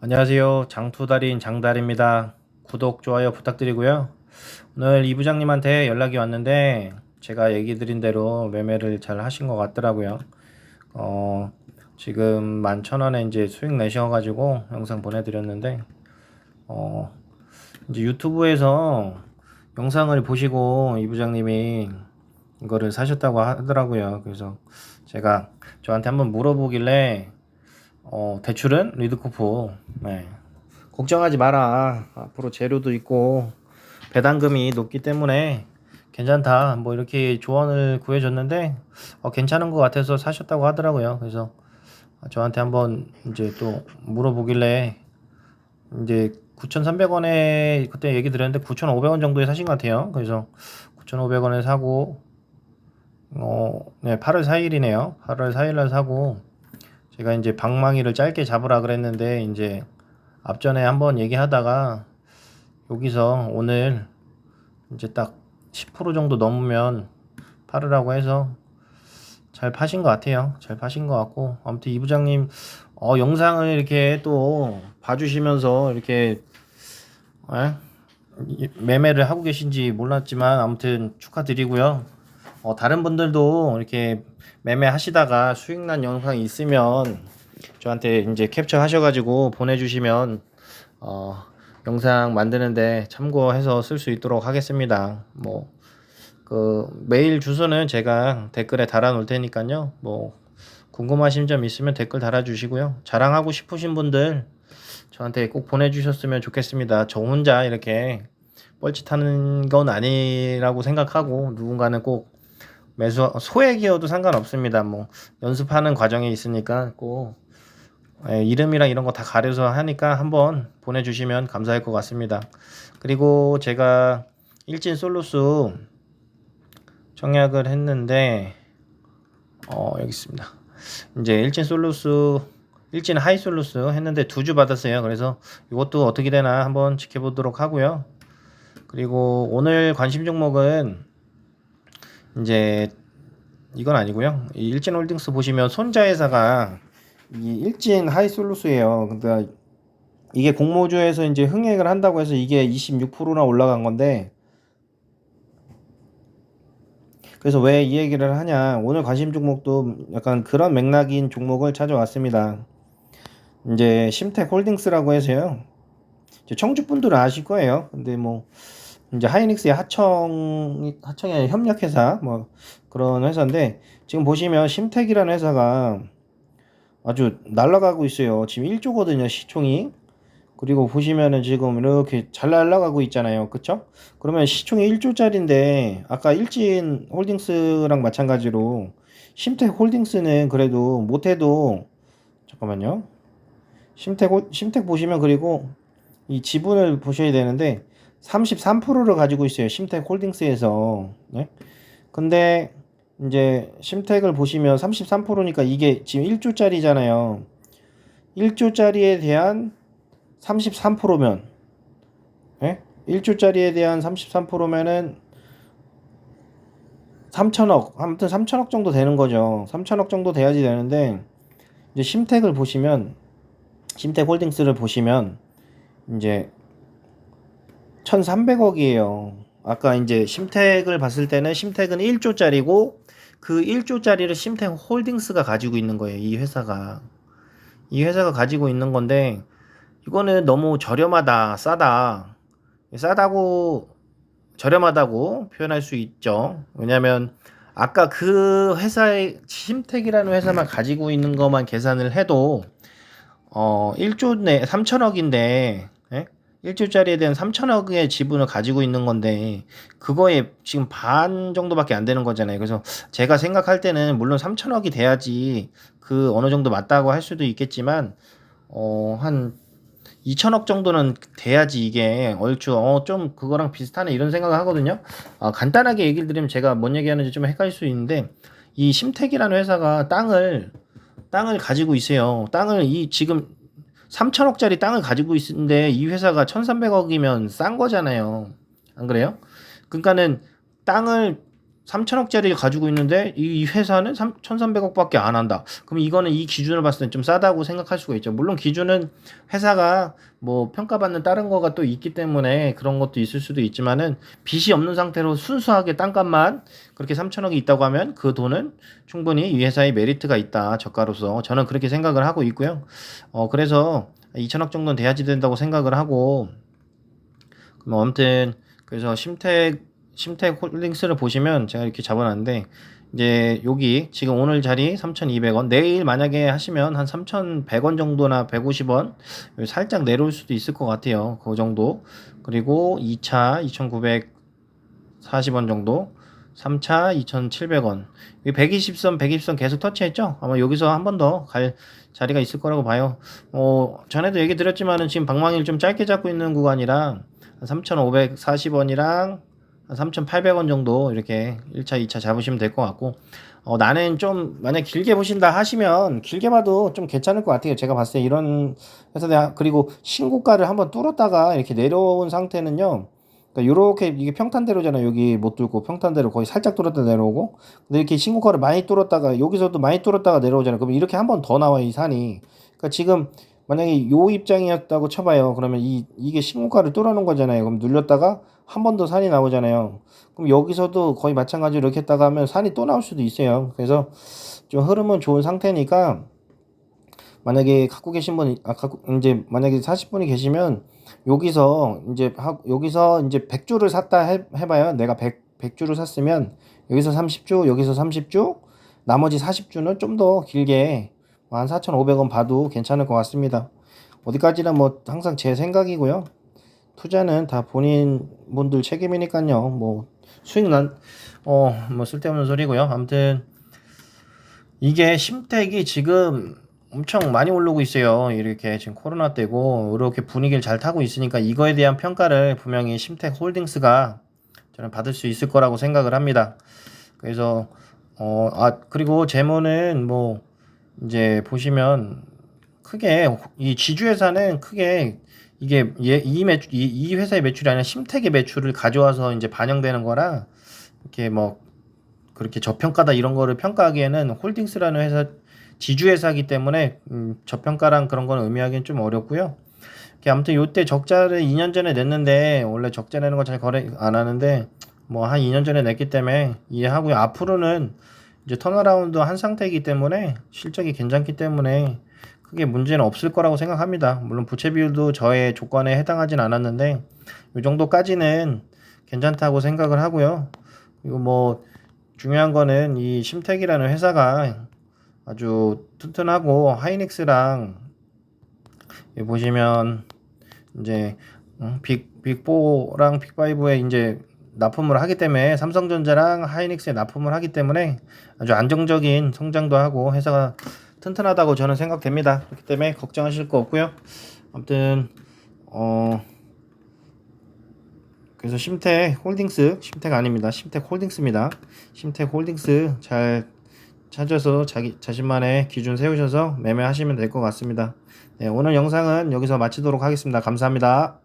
안녕하세요. 장투달인 장달입니다. 구독, 좋아요 부탁드리고요. 오늘 이 부장님한테 연락이 왔는데 제가 얘기 드린 대로 매매를 잘 하신 것 같더라고요. 어, 지금 11,000원에 이제 수익 내셔가지고 영상 보내드렸는데, 어, 이제 유튜브에서 영상을 보시고 이 부장님이 이거를 사셨다고 하더라고요. 그래서 제가 저한테 한번 물어보길래 어, 대출은 리드코프. 네. 걱정하지 마라. 앞으로 재료도 있고 배당금이 높기 때문에 괜찮다. 뭐 이렇게 조언을 구해줬는데 어, 괜찮은 것 같아서 사셨다고 하더라고요. 그래서 저한테 한번 이제 또 물어보길래 이제 9,300원에 그때 얘기 드렸는데 9,500원 정도에 사신 것 같아요. 그래서 9,500원에 사고 어, 네, 8월 4일이네요. 8월 4일 날 사고 제가 이제 방망이를 짧게 잡으라 그랬는데 이제 앞전에 한번 얘기하다가 여기서 오늘 이제 딱 10% 정도 넘으면 팔으라고 해서 잘 파신 것 같아요. 잘 파신 것 같고 아무튼 이 부장님 어, 영상을 이렇게 또 봐주시면서 이렇게 에? 이- 매매를 하고 계신지 몰랐지만 아무튼 축하드리고요. 어, 다른 분들도 이렇게 매매하시다가 수익 난 영상이 있으면 저한테 이제 캡처 하셔가지고 보내주시면 어, 영상 만드는데 참고해서 쓸 수 있도록 하겠습니다. 뭐, 그, 메일 주소는 제가 댓글에 달아 놓을 테니까요. 뭐, 궁금하신 점 있으면 댓글 달아주시고요. 자랑하고 싶으신 분들 저한테 꼭 보내주셨으면 좋겠습니다. 저 혼자 이렇게 뻘짓하는 건 아니라고 생각하고 누군가는 꼭 매수 소액이어도 상관없습니다. 뭐 연습하는 과정에 있으니까 꼭 예, 이름이랑 이런 거 다 가려서 하니까 한번 보내주시면 감사할 것 같습니다. 그리고 제가 일진 솔루스 청약을 했는데 어 여기 있습니다. 이제 일진 솔루스 일진 하이 솔루스 했는데 두 주 받았어요. 그래서 이것도 어떻게 되나 한번 지켜보도록 하고요. 그리고 오늘 관심 종목은 이제 이건 아니고요. 이 일진홀딩스 보시면 손자회사가 이 일진 하이솔루스예요. 그러니까 이게 공모주에서 이제 흥행을 한다고 해서 이게 26%나 올라간 건데 그래서 왜 이 얘기를 하냐 오늘 관심 종목도 약간 그런 맥락인 종목을 찾아왔습니다. 이제 심텍 홀딩스라고 해서요. 청주 분들은 아실 거예요. 근데 뭐 이제 하이닉스의 하청 하청이 아니라 협력회사 뭐 그런 회사인데 지금 보시면 심텍이라는 회사가 아주 날아가고 있어요. 지금 1조거든요 시총이. 그리고 보시면은 지금 이렇게 잘 날아가고 있잖아요. 그쵸? 그러면 시총이 1조짜리인데 아까 일진 홀딩스랑 마찬가지로 심텍 홀딩스는 그래도 못해도 잠깐만요. 심텍 홀- 심텍 보시면 그리고 이 지분을 보셔야 되는데 33%를 가지고 있어요. 심텍 홀딩스에서. 네? 근데 이제 심텍을 보시면 33%니까 이게 지금 1조짜리잖아요. 1조짜리에 대한 33%면 예? 1조짜리에 대한 33%면은 3천억, 아무튼 3천억 정도 되는 거죠. 3천억 정도 돼야지 되는데 이제 심텍을 보시면 심텍 홀딩스를 보시면 이제 1,300억이에요. 아까 이제 심택을 봤을 때는 심택은 1조짜리고 그 1조짜리를 심택 홀딩스가 가지고 있는 거예요. 이 회사가. 이 회사가 가지고 있는 건데 이거는 너무 저렴하다, 싸다. 싸다고 저렴하다고 표현할 수 있죠. 왜냐면 아까 그 회사의 심택이라는 회사만 가지고 있는 것만 계산을 해도 어 1조 내 3천억인데 1조짜리에 대한 3천억의 지분을 가지고 있는 건데 그거에 지금 반 정도밖에 안 되는 거잖아요. 그래서 제가 생각할 때는 물론 3천억이 돼야지 그 어느 정도 맞다고 할 수도 있겠지만 어한 2천억 정도는 돼야지 이게 얼추 어 좀 그거랑 비슷하네 이런 생각을 하거든요. 아, 간단하게 얘기를 드리면 제가 뭔 얘기하는지 좀 헷갈릴 수 있는데 이 심택이라는 회사가 땅을 땅을 가지고 있어요. 땅을 이 지금 3천억짜리 땅을 가지고 있는데 이 회사가 1,300억이면 싼 거잖아요. 안 그래요? 그러니까는 땅을 3천억짜리를 가지고 있는데 이 회사는 1,300억밖에 안 한다. 그럼 이거는 이 기준을 봤을 때 좀 싸다고 생각할 수가 있죠. 물론 기준은 회사가 뭐 평가받는 다른 거가 또 있기 때문에 그런 것도 있을 수도 있지만은 빚이 없는 상태로 순수하게 땅값만 그렇게 3천억이 있다고 하면 그 돈은 충분히 이 회사의 메리트가 있다. 저가로서 저는 그렇게 생각을 하고 있고요. 어 그래서 2천억 정도는 돼야지 된다고 생각을 하고 그럼 아무튼 그래서 심택 심택 홀딩스를 보시면 제가 이렇게 잡아놨는데 이제 여기 지금 오늘 자리 3,200원. 내일 만약에 하시면 한 3,100원 정도나 150원 살짝 내려올 수도 있을 것 같아요. 그 정도. 그리고 2차 2,940원 정도 3차 2,700원. 120선 120선 계속 터치했죠? 아마 여기서 한 번 더 갈 자리가 있을 거라고 봐요. 어 전에도 얘기 드렸지만은 지금 방망이를 좀 짧게 잡고 있는 구간이랑 3,540원이랑 한 3,800원 정도 이렇게 1차, 2차 잡으시면 될 것 같고 어, 나는 좀 만약 길게 보신다 하시면 길게 봐도 좀 괜찮을 것 같아요. 제가 봤을 때 이런 회사 대 그리고 신고가를 한번 뚫었다가 이렇게 내려온 상태는요. 그러니까 요렇게 이게 평탄대로잖아요. 여기 못 뚫고 평탄대로 거의 살짝 뚫었다 내려오고 근데 이렇게 신고가를 많이 뚫었다가 여기서도 많이 뚫었다가 내려오잖아요. 그럼 이렇게 한 번 더 나와 이 산이. 그러니까 지금 만약에 요 입장이었다고 쳐봐요. 그러면 이 이게 신고가를 뚫어놓은 거잖아요. 그럼 눌렸다가 한 번 더 산이 나오잖아요. 그럼 여기서도 거의 마찬가지로 이렇게 했다가 하면 산이 또 나올 수도 있어요. 그래서 좀 흐름은 좋은 상태니까 만약에 갖고 계신 분, 아, 갖고, 이제 만약에 40분이 계시면 여기서 이제 하, 여기서 이제 100주를 샀다 해, 해봐요. 내가 100, 100주를 샀으면 여기서 30주, 여기서 30주, 나머지 40주는 좀 더 길게 한 4,500원 봐도 괜찮을 것 같습니다. 어디까지나 뭐 항상 제 생각이고요. 투자는 다 본인 분들 책임이니까요. 뭐 수익 난, 어, 뭐 쓸데없는 소리고요. 아무튼 이게 심택이 지금 엄청 많이 오르고 있어요. 이렇게 지금 코로나 때고 이렇게 분위기를 잘 타고 있으니까 이거에 대한 평가를 분명히 심택 홀딩스가 저는 받을 수 있을 거라고 생각을 합니다. 그래서 어, 아, 그리고 재무는 뭐 이제 보시면 크게 이 지주회사는 크게 이게 얘, 이 매출 이, 이 회사의 매출이 아니라 심택의 매출을 가져와서 이제 반영되는 거라 이렇게 뭐 그렇게 저평가다 이런 거를 평가하기에는 홀딩스라는 회사 지주 회사기 때문에 음, 저평가랑 그런 거는 의미하기는 좀 어렵고요. 아무튼 요때 적자를 2년 전에 냈는데 원래 적자 내는 거 잘 거래 안 하는데 뭐 한 2년 전에 냈기 때문에 이해하고요. 앞으로는 이제 턴어라운드 한 상태이기 때문에 실적이 괜찮기 때문에 크게 문제는 없을 거라고 생각합니다. 물론 부채 비율도 저의 조건에 해당하진 않았는데 이 정도까지는 괜찮다고 생각을 하고요. 그리고 뭐 중요한 거는 이 심택이라는 회사가 아주 튼튼하고 하이닉스랑 보시면 이제 음, 빅 빅4랑 빅5에 이제 납품을 하기 때문에 삼성전자랑 하이닉스에 납품을 하기 때문에 아주 안정적인 성장도 하고 회사가 튼튼하다고 저는 생각됩니다. 그렇기 때문에 걱정하실 거 없고요. 아무튼 어 그래서 심택 홀딩스 심택 아닙니다. 심택 홀딩스입니다. 심택 홀딩스 잘 찾아서 자기 자신만의 기준 세우셔서 매매하시면 될 것 같습니다. 네, 오늘 영상은 여기서 마치도록 하겠습니다. 감사합니다.